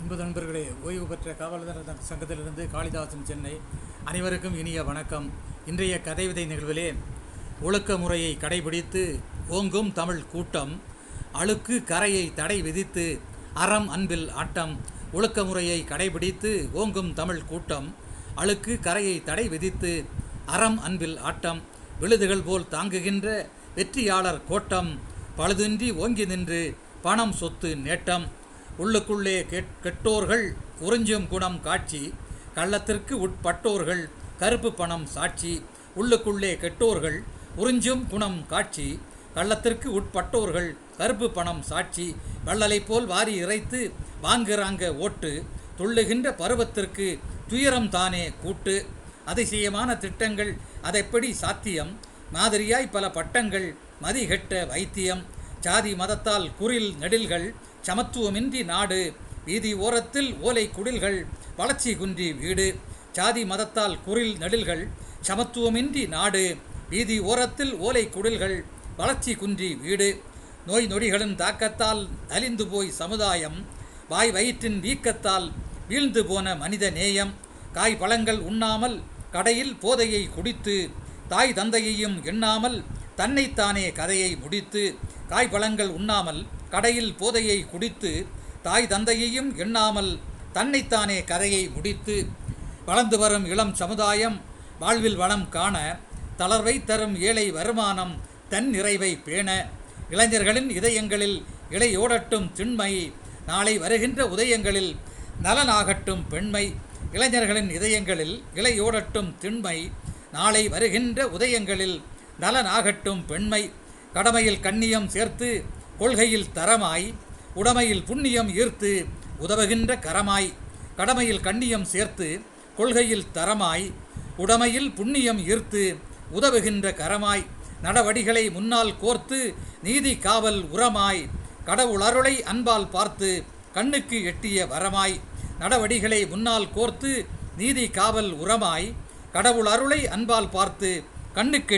அன்பு நண்பர்களே ஓய்வு பெற்ற காவலர் சங்கத்திலிருந்து காளிதாசன் சென்னை. அனைவருக்கும் இனிய வணக்கம். இன்றைய கதை விதை நிகழ்விலே ஒழுக்க முறையை கடைபிடித்து ஓங்கும் தமிழ் கூட்டம் அழுக்கு கரையை தடை விதித்து அறம் அன்பில் ஆட்டம் ஒழுக்க முறையை கடைபிடித்து ஓங்கும் தமிழ் கூட்டம் அழுக்கு கரையை தடை விதித்து அறம் அன்பில் ஆட்டம் விழுதுகள் போல் தாங்குகின்ற வெற்றியாளர் கோட்டம் பழுதின்றி ஓங்கி நின்று பணம் சொத்து நேட்டம் உள்ளுக்குள்ளே கெட் கெட்டோர்கள் உறிஞ்சும் குணம் காட்சி கள்ளத்திற்கு உட்பட்டோர்கள் கருப்பு பணம் சாட்சி உள்ளுக்குள்ளே கெட்டோர்கள் உறிஞ்சும் குணம் காட்சி கள்ளத்திற்கு உட்பட்டோர்கள் கருப்பு பணம் சாட்சி வள்ளலை போல் வாரி இறைத்து வாங்குறாங்க ஓட்டு துள்ளுகின்ற பருவத்திற்கு துயரம் தானே கூட்டு அதிசயமான திட்டங்கள் அதைப்படி சாத்தியம் மாதிரியாய் பல பட்டங்கள் மதிகெட்ட வைத்தியம் ஜாதி மதத்தால் குரில் நெடில்கள் சமத்துவமின்றி நாடு வீதி ஓரத்தில் ஓலை குடில்கள் வளர்ச்சி குன்றி வீடு ஜாதி மதத்தால் குரில் நெடில்கள் சமத்துவமின்றி நாடு வீதி ஓரத்தில் ஓலை குடில்கள் வளர்ச்சி குன்றி வீடு நோய் நொடிகளின் தாக்கத்தால் நலிந்து போய் சமுதாயம் வாய் வயிற்றின் வீக்கத்தால் வீழ்ந்து போன மனித நேயம் காய் பழங்கள் உண்ணாமல் கடையில் போதையை குடித்து தாய் தந்தையையும் எண்ணாமல் தன்னைத்தானே கதையை முடித்து காய் பழங்கள் உண்ணாமல் கடையில் போதையை குடித்து தாய் தந்தையையும் எண்ணாமல் தன்னைத்தானே கதையை முடித்து வளர்ந்து வரும் இளம் சமுதாயம் வாழ்வில் வளம் காண தளர்வை தரும் ஏழை வருமானம் தன் நிறைவை பேண இளைஞர்களின் இதயங்களில் இளையோடட்டும் திண்மை நாளை வருகின்ற உதயங்களில் நலனாகட்டும் பெண்மை இளைஞர்களின் இதயங்களில் இளையோடட்டும் திண்மை நாளை வருகின்ற உதயங்களில் நலனாகட்டும் பெண்மை கடமையில் கண்ணியம் சேர்த்து கொள்கையில் தரமாய் உடமையில் புண்ணியம் ஈர்த்து உதவுகின்ற கரமாய். கடமையில் கண்ணியம் சேர்த்து கொள்கையில் தரமாய் உடமையில் புண்ணியம் ஈர்த்து உதவுகின்ற கரமாய். நடவடிகளை முன்னால் கோர்த்து நீதி காவல் உரமாய். கடவுள் அருளை அன்பால் பார்த்து கண்ணுக்கு எட்டிய வரமாய். நடவடிகளை முன்னால் கோர்த்து நீதி காவல் உரமாய். கடவுள் அருளை அன்பால் பார்த்து கண்ணுக்கு